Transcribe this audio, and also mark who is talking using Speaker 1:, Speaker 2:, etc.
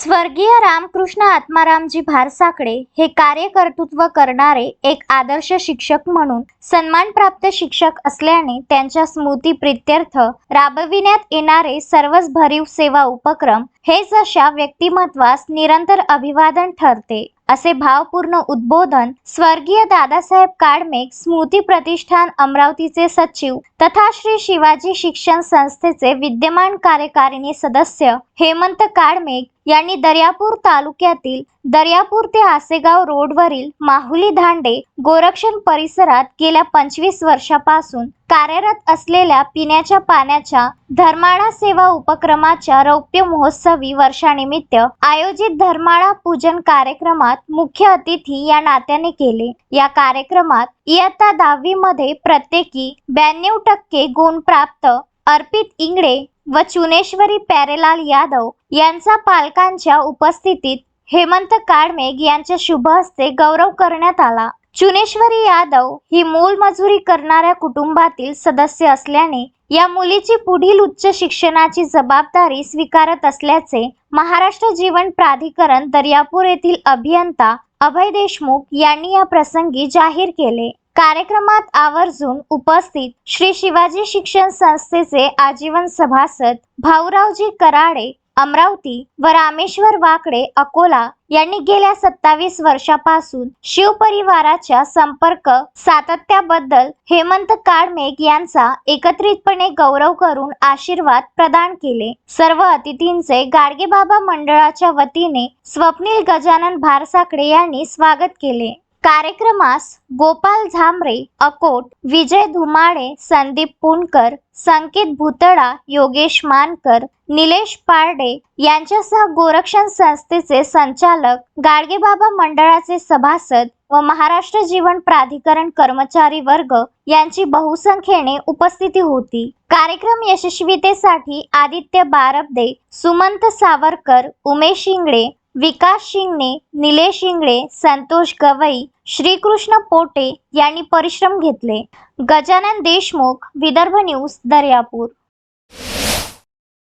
Speaker 1: स्वर्गीय रामकृष्ण आत्मारामजी भारसाकडे हे कार्यकर्तृत्व करणारे एक आदर्श शिक्षक म्हणून सन्मानप्राप्त शिक्षक असल्याने त्यांच्या स्मृती प्रित्यर्थ राबविण्यात येणारे सर्वच भरीव सेवा उपक्रम हेच अशा व्यक्तिमत्वास निरंतर अभिवादन ठरते. असे भावपूर्ण उद्बोधन स्वर्गीय दादासाहेब काडमेक स्मृती प्रतिष्ठान अमरावतीचे सचिव तथा श्री शिवाजी शिक्षण संस्थेचे विद्यमान कार्यकारिणी सदस्य हेमंत काडमेक यांनी दर्यापूर तालुक्यातील दर्यापूर ते आसेगाव रोडवरील माहुली धांडे गोरक्षण परिसरात गेल्या पंचवीस वर्षापासून कार्यरत असलेल्या पिण्याच्या पाण्याच्या धर्माळा सेवा उपक्रमाच्या रौप्य महोत्सवी वर्षानिमित्त आयोजित धर्माळा पूजन कार्यक्रमात मुख्य अतिथी या नात्याने केले. या कार्यक्रमात इयत्ता दहावी मध्ये प्रत्येकी ब्याण्णव टक्के गुण प्राप्त अर्पित इंगडे व चुनेश्वरी प्यारेलाल यादव यांचा पालकांच्या उपस्थितीत हेमंत काळमेघ यांच्या शुभ हस्ते गौरव करण्यात आला. चुनेश्वरी यादव ही मूल मजुरी करणाऱ्या कुटुंबातील सदस्य असल्याने या मुलीची पुढील उच्च शिक्षणाची जबाबदारी स्वीकारत असल्याचे महाराष्ट्र जीवन प्राधिकरण दर्यापूर येथील अभियंता अभय देशमुख यांनी या प्रसंगी जाहीर केले. कार्यक्रमात आवर्जून उपस्थित श्री शिवाजी शिक्षण संस्थेचे आजीवन सभासद भाऊरावजी कराडे अमरावती व रामेश्वर वाकडे अकोला यांनी गेल्या सत्तावीस वर्षापासून शिवपरिवाराच्या संपर्क सातत्याबद्दल हेमंत काळमेघ यांचा एकत्रितपणे गौरव करून आशीर्वाद प्रदान केले. सर्व अतिथींचे गाडगेबाबा मंडळाच्या वतीने स्वप्नील गजानन भारसाकडे यांनी स्वागत केले. कार्यक्रमास गोपाल झांबरे अकोट विजय धुमाळे संदीप पुणकर संकेत भुतडा योगेश मानकर निलेश पारडे यांच्यासह गोरक्षण संस्थेचे संचालक गाडगेबाबा मंडळाचे सभासद व महाराष्ट्र जीवन प्राधिकरण कर्मचारी वर्ग यांची बहुसंख्येने उपस्थिती होती. कार्यक्रम यशस्वीतेसाठी आदित्य बारबदे सुमंत सावरकर उमेश इंगळे विकास शिंगणे निलेश इंगळे संतोष गवई श्रीकृष्ण पोटे यांनी परिश्रम घेतले. गजानन देशमुख विदर्भ न्यूज दर्यापूर.